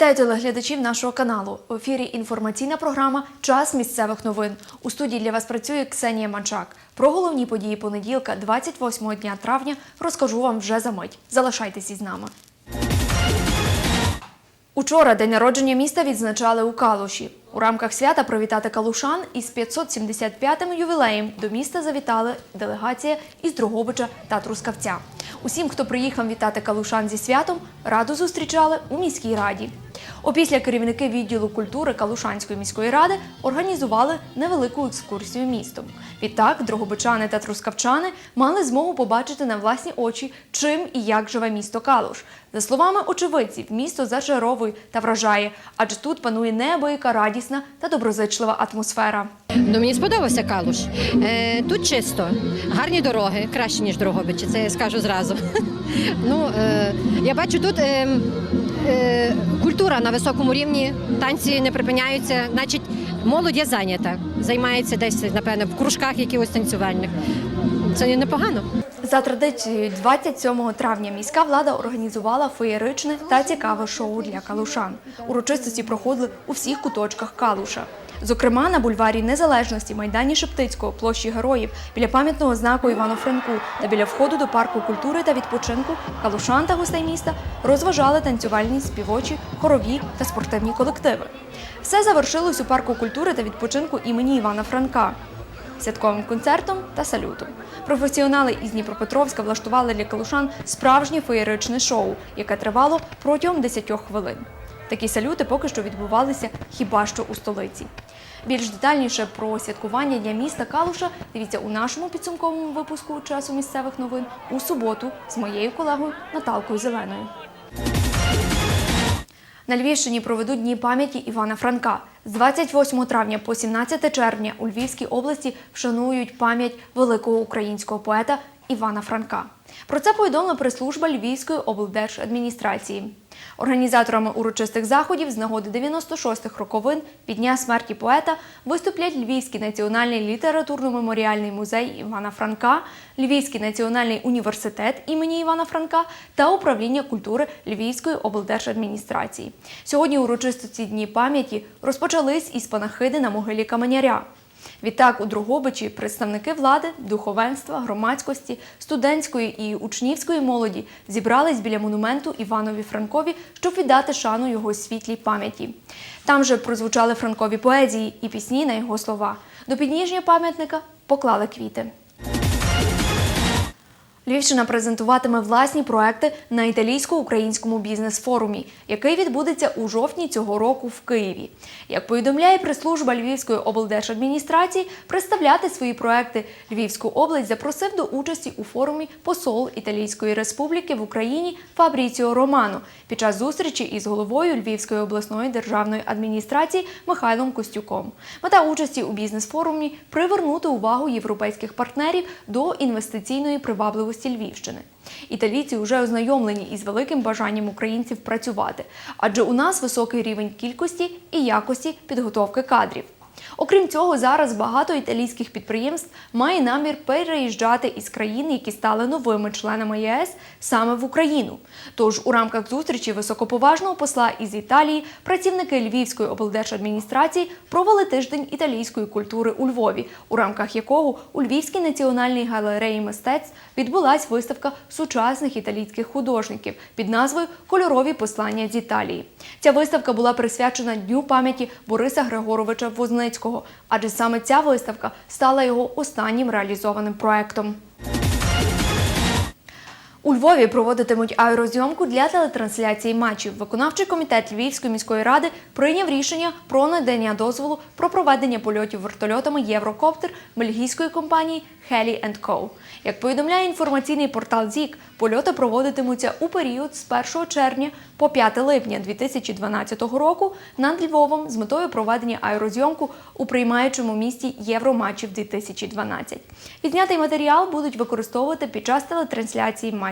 Вітаю телеглядачів нашого каналу. В ефірі інформаційна програма Час місцевих новин. У студії для вас працює Ксенія Манчак. Про головні події понеділка, 28 дня травня, розкажу вам вже за мить. Залишайтесь із нами. Учора день народження міста відзначали у Калуші. У рамках свята привітати калушан із 575-м ювілеєм до міста завітали делегація із Дрогобича та Трускавця. Усім, хто приїхав вітати калушан зі святом, раду зустрічали у міській раді. Опісля керівники відділу культури Калушанської міської ради організували невелику екскурсію містом. Відтак, дрогобичани та трускавчани мали змогу побачити на власні очі, чим і як живе місто Калуш. За словами очевидців, місто зачаровує та вражає, адже тут панує неабияка радісна та доброзичлива атмосфера. Ну, мені сподобався Калуш. Е, тут чисто, гарні дороги, краще, ніж Дрогобичі, це я скажу зразу. ну, е, я бачу тут е, е, культура на високому рівні, танці не припиняються, значить, молодь є зайнята, займається десь, напевно, в кружках якихось танцювальних. Це непогано. За традицією, 27 травня міська влада організувала феєричне та цікаве шоу для калушан. Урочистості проходили у всіх куточках Калуша. Зокрема, на бульварі Незалежності, Майдані Шептицького, площі Героїв, біля пам'ятного знаку Івану Франку та біля входу до парку культури та відпочинку калушан та гостей міста розважали танцювальні, співочі, хорові та спортивні колективи. Все завершилось у парку культури та відпочинку імені Івана Франка святковим концертом та салютом. Професіонали із Дніпропетровська влаштували для калушан справжнє феєричне шоу, яке тривало протягом 10 хвилин. Такі салюти поки що відбувалися хіба що у столиці. Більш детальніше про святкування Дня міста Калуша дивіться у нашому підсумковому випуску часу місцевих новин у суботу з моєю колегою Наталкою Зеленою. На Львівщині проведуть дні пам'яті Івана Франка. З 28 травня по 17 червня у Львівській області вшанують пам'ять великого українського поета Івана Франка. Про це повідомила прес-служба Львівської облдержадміністрації. Організаторами урочистих заходів з нагоди 96-х роковин від дня смерті поета виступлять Львівський національний літературно-меморіальний музей Івана Франка, Львівський національний університет імені Івана Франка та управління культури Львівської облдержадміністрації. Сьогодні урочистості дні пам'яті розпочались із панахиди на могилі Каменяря. Відтак у Другобичі представники влади, духовенства, громадськості, студентської і учнівської молоді зібрались біля монументу Іванові Франкові, щоб віддати шану його світлій пам'яті. Там же прозвучали франкові поезії і пісні на його слова. До підніжжя пам'ятника поклали квіти. Львівщина презентуватиме власні проекти на італійсько-українському бізнес-форумі, який відбудеться у жовтні цього року в Києві. Як повідомляє прес-служба Львівської облдержадміністрації, представляти свої проекти Львівську область запросив до участі у форумі посол Італійської республіки в Україні Фабріціо Романо під час зустрічі із головою Львівської обласної державної адміністрації Михайлом Костюком. Мета участі у бізнес-форумі привернути увагу європейських партнерів до інвестиційної привабливості Львівщини. Італійці вже ознайомлені із великим бажанням українців працювати, адже у нас високий рівень кількості і якості підготовки кадрів. Окрім цього, зараз багато італійських підприємств має намір переїжджати із країн, які стали новими членами ЄС, саме в Україну. Тож у рамках зустрічі високоповажного посла із Італії працівники Львівської облдержадміністрації провели тиждень італійської культури у Львові, у рамках якого у Львівській національній галереї мистецтв відбулась виставка сучасних італійських художників під назвою Кольорові послання з Італії. Ця виставка була присвячена Дню пам'яті Бориса Григоровича Возницького, адже саме ця виставка стала його останнім реалізованим проектом. У Львові проводитимуть аерозйомку для телетрансляції матчів. Виконавчий комітет Львівської міської ради прийняв рішення про надання дозволу про проведення польотів вертольотами Єврокоптер бельгійської компанії Heli Co. Як повідомляє інформаційний портал ЗІК, польоти проводитимуться у період з 1 червня по 5 липня 2012 року над Львовом з метою проведення аерозйомку у приймаючому місті Євроматчів 2012. Відзнятий матеріал будуть використовувати під час телетрансляції матчів.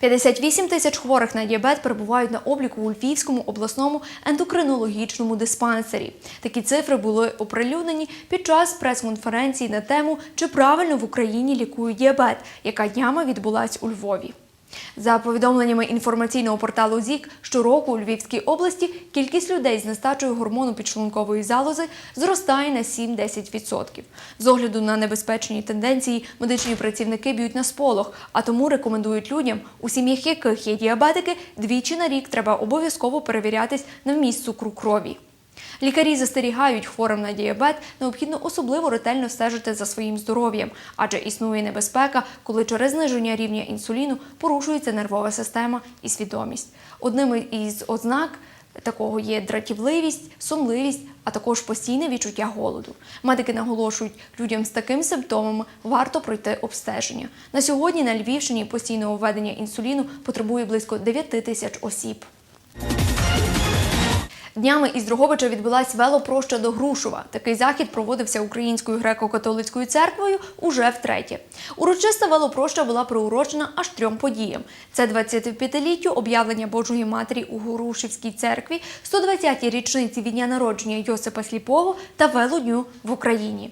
58 тисяч хворих на діабет перебувають на обліку у Львівському обласному ендокринологічному диспансері. Такі цифри були оприлюднені під час прес-конференції на тему, чи правильно в Україні лікують діабет, яка днями відбулась у Львові. За повідомленнями інформаційного порталу ЗІК, щороку у Львівській області кількість людей з нестачею гормону підшлункової залози зростає на 7-10%. З огляду на небезпечні тенденції медичні працівники б'ють на сполох, а тому рекомендують людям, у сім'ях яких є діабетики, двічі на рік треба обов'язково перевірятись на вміст цукру крові. Лікарі застерігають хворим на діабет необхідно особливо ретельно стежити за своїм здоров'ям, адже існує небезпека, коли через зниження рівня інсуліну порушується нервова система і свідомість. Одними із ознак такого є дратівливість, сонливість, а також постійне відчуття голоду. Медики наголошують, людям з такими симптомами варто пройти обстеження. На сьогодні на Львівщині постійного введення інсуліну потребує близько 9 тисяч осіб. Днями із Дрогобича відбулась велопроща до Грушова. Такий захід проводився Українською греко-католицькою церквою уже втретє. Урочиста велопроща була приурочена аж трьом подіям: це 25-літтю об'явлення Божої Матері у Грушівській церкві, 120-ті річниці від дня народження Йосипа Сліпого та велодню в Україні.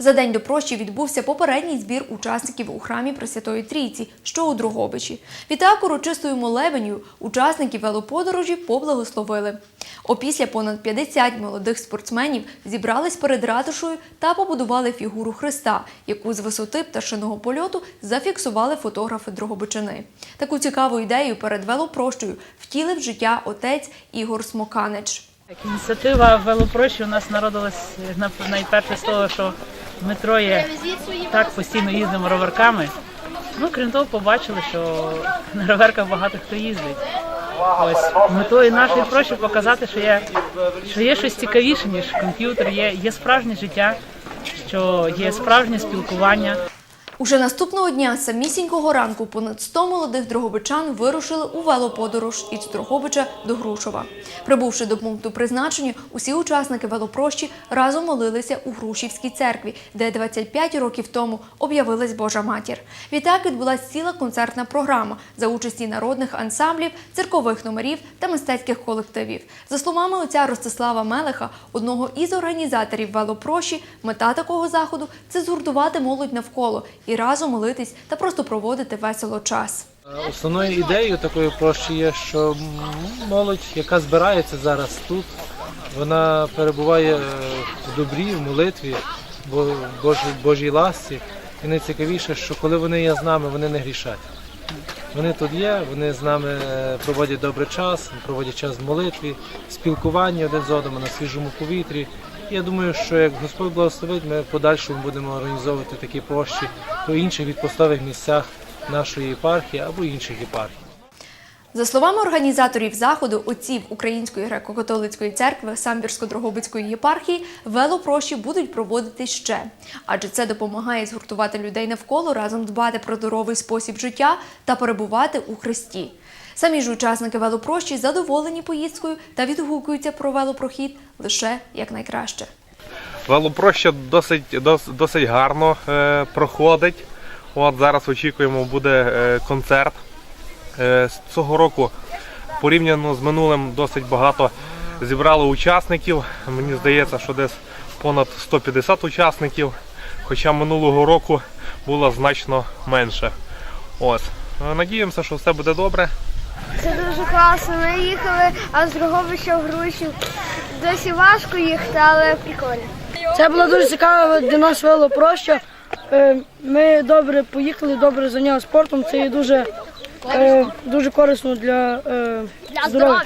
За день до прощі відбувся попередній збір учасників у храмі Пресвятої Трійці, що у Дрогобичі. Відтак урочистою молебеню учасників велоподорожі поблагословили. Опісля понад 50 молодих спортсменів зібрались перед ратушою та побудували фігуру Христа, яку з висоти пташиного польоту зафіксували фотографи Дрогобичини. Таку цікаву ідею перед велопрощою втілив життя отець Ігор Смоканич. Ініціатива велопрощі у нас народилась найперше з того, що ми троє так постійно їздимо роверками. Ну, крім того, побачили, що на роверках багато хто їздить. Ось метою нашої проще показати, що є, що є щось цікавіше, ніж комп'ютер, є, є справжнє життя, що є справжнє спілкування. Уже наступного дня самісінького ранку понад 100 молодих дрогобичан вирушили у велоподорож із Дрогобича до Грушова. Прибувши до пункту призначення, усі учасники велопрощі разом молилися у Грушівській церкві, де 25 років тому об'явилась Божа матір. Відтак відбулася ціла концертна програма за участі народних ансамблів, циркових номерів та мистецьких колективів. За словами отця Ростислава Мелеха, одного із організаторів велопрощі, мета такого заходу це згуртувати молодь навколо і разом молитись та просто проводити весело час. Основною ідеєю такої прощі є, що молодь, яка збирається зараз тут, вона перебуває е, в добрі, в молитві, бо- Божій ласці. І найцікавіше, що коли вони є з нами, вони не грішать. Вони тут є, вони з нами е, проводять добрий час, проводять час в молитві, в спілкуванні один з одним на свіжому повітрі. Я думаю, що як Господь благословить, ми в подальшому будемо організовувати такі прощі по інших відпустових місцях нашої єпархії або інших єпархій. За словами організаторів заходу, отців Української греко-католицької церкви Самбірсько-Дрогобицької єпархії, велопрощі будуть проводити ще, адже це допомагає згуртувати людей навколо, разом дбати про здоровий спосіб життя та перебувати у Христі. Самі ж учасники велопрощі задоволені поїздкою та відгукуються про велопрохід лише як найкраще. Велопроща досить, дос- досить гарно е, проходить. От зараз очікуємо, буде е, концерт. Е, з цього року порівняно з минулим досить багато зібрало учасників. Мені здається, що десь понад 150 учасників, хоча минулого року було значно менше. Ось. Е, Надіємося, що все буде добре. Це дуже класно. Ми їхали, а з Дрогобича в Грушів. Досі важко їхати, але прикольно. Це було дуже цікаво для нас велопроща. проще. Ми добре поїхали, добре зайнялися спортом. Це є дуже, е, дуже корисно для, е, здоров'я.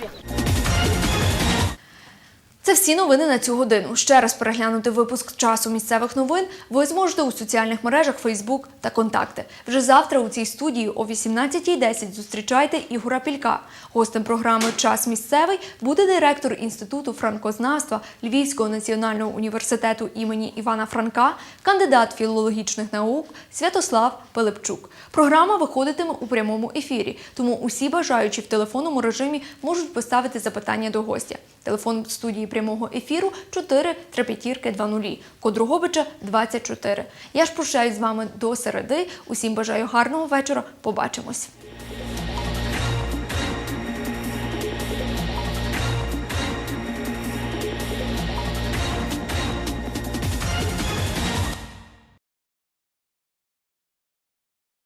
Це всі новини на цю годину. Ще раз переглянути випуск часу місцевих новин ви зможете у соціальних мережах Facebook та Контакти. Вже завтра у цій студії о 18.10 зустрічайте Ігора Пілька. Гостем програми Час місцевий буде директор Інституту франкознавства Львівського національного університету імені Івана Франка, кандидат філологічних наук Святослав Пилипчук. Програма виходитиме у прямому ефірі, тому усі бажаючі в телефонному режимі можуть поставити запитання до гостя. Телефон студії прямого ефіру 4 трепетірки 20, код Дрогобича 24. Я ж прощаюсь з вами до середи. Усім бажаю гарного вечора. Побачимось.